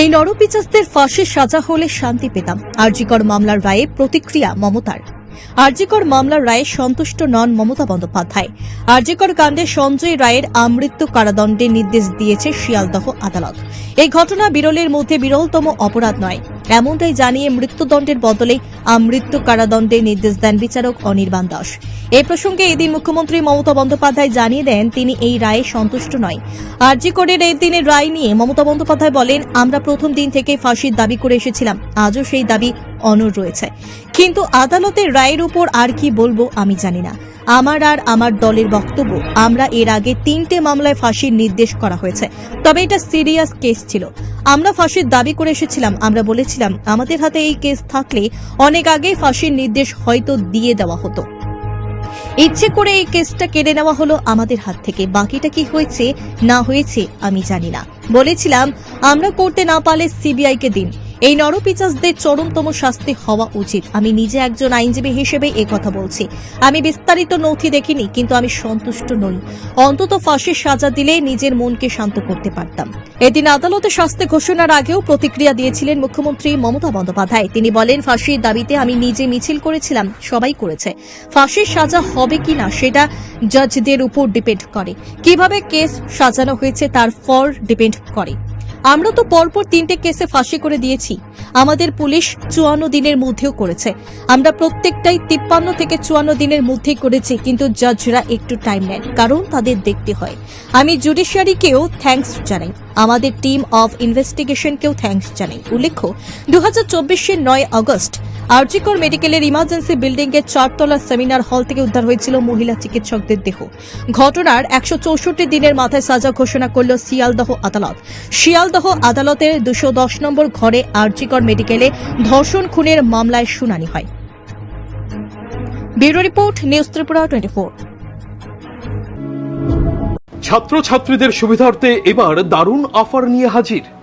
এই নরপিচাসদের ফাঁসির সাজা হলে শান্তি পেতাম। আরজিকর মামলার রায়ে প্রতিক্রিয়া মমতার। আরজিকর মামলার রায়ে সন্তুষ্ট নন মমতা বন্দ্যোপাধ্যায়। আরজিকর কাণ্ডে সঞ্জয় রায়ের আমৃত্যু কারাদণ্ডের নির্দেশ দিয়েছে শিয়ালদহ আদালত। এই ঘটনা বিরলের মধ্যে বিরলতম অপরাধ নয়। এমনটাই জানিয়ে মৃত্যুদণ্ডের বদলে আমৃত্যু কারাদণ্ডের নির্দেশ দেন বিচারক অনির্বাণ দাস। এই প্রসঙ্গে এদিন মুখ্যমন্ত্রী মমতা বন্দ্যোপাধ্যায় জানিয়ে দেন, তিনি এই রায়ে সন্তুষ্ট নয়। আরজি কোডের এই দিনের রায় নিয়ে মমতা বন্দ্যোপাধ্যায় বলেন, আমরা প্রথম দিন থেকে ফাঁসির দাবি করে এসেছিলাম, আজও সেই দাবি অনর রয়েছে। কিন্তু আদালতের রায়ের উপর আর কি বলব আমি জানি না। আমার আর আমার দলের বক্তব্য। আমরা এর আগে তিনটে মামলায় ফাঁসির নির্দেশ করা হয়েছে। তবে এটা সিরিয়াস কেস ছিল। আমরা ফাঁসির দাবি করে এসেছিলাম। আমরা বলেছিলাম, আমাদের হাতে এই কেস থাকলে অনেক আগেই ফাঁসির নির্দেশ হয়তো দিয়ে দেওয়া হতো। ইচ্ছে করে এই কেসটা কেড়ে নেওয়া হলো আমাদের হাত থেকে। বাকিটা কি হয়েছে, না হয়েছে আমি জানি না। বলেছিলাম, আমরা করতে না পারলে সিবিআই কে দিন। এই নরপিচাসদের চরমতম শাস্তি হওয়া উচিত। আমি নিজে একজন আইনজীবী হিসেবে কথা বলছি। আমি বিস্তারিত নথি দেখিনি, কিন্তু আমি সন্তুষ্ট নই। অন্তত ফাঁসির সাজা দিলে নিজের মনকে শান্ত করতে পারতাম। এদিন আদালতে শাস্তি ঘোষণার আগেও প্রতিক্রিয়া দিয়েছিলেন মুখ্যমন্ত্রী মমতা বন্দ্যোপাধ্যায়। তিনি বলেন, ফাঁসির দাবিতে আমি নিজে মিছিল করেছিলাম, সবাই করেছে। ফাঁসির সাজা হবে কিনা সেটা জাজদের উপর ডিপেন্ড করে। কীভাবে কেস সাজানো হয়েছে তার ফর ডিপেন্ড করে। আমরা তো পরপর তিনটে কেসে ফাঁসি করে দিয়েছি। আমাদের পুলিশ চুয়ান্ন দিনের মধ্যেও করেছে। আমরা প্রত্যেকটাই তিপ্পান্ন থেকে চুয়ান্ন দিনের মধ্যেই করেছি, কিন্তু জাজরা একটু টাইম নেন, কারণ তাদের দেখতে হয়। আমি জুডিশিয়ারিকেও থ্যাঙ্কস জানাই। আমাদের টিম অফ ইনভেস্টিগেশনকেও থ্যাঙ্কস জানাই। উল্লেখ্য দু হাজার চব্বিশের নয় আগস্ট আরজিকর মেডিকেলের ইমার্জেন্সি বিল্ডিং এর চারতলা সেমিনার হল থেকে উদ্ধার হয়েছিল মহিলা চিকিৎসকদের দেহ। ঘটনার একশো চৌষট্টি দিনের মাথায় সাজা ঘোষণা করল শিয়ালদহ আদালত। শিয়ালদহ আদালতের দুশো নম্বর ঘরে আরজিকর মেডিকেলে ধর্ষণ খুনের মামলায় শুনানি হয়। Bureau report, news Tripura twenty ছাত্রছাত্রীদের সুবিধার্থে এবার দারুণ অফার নিয়ে হাজির।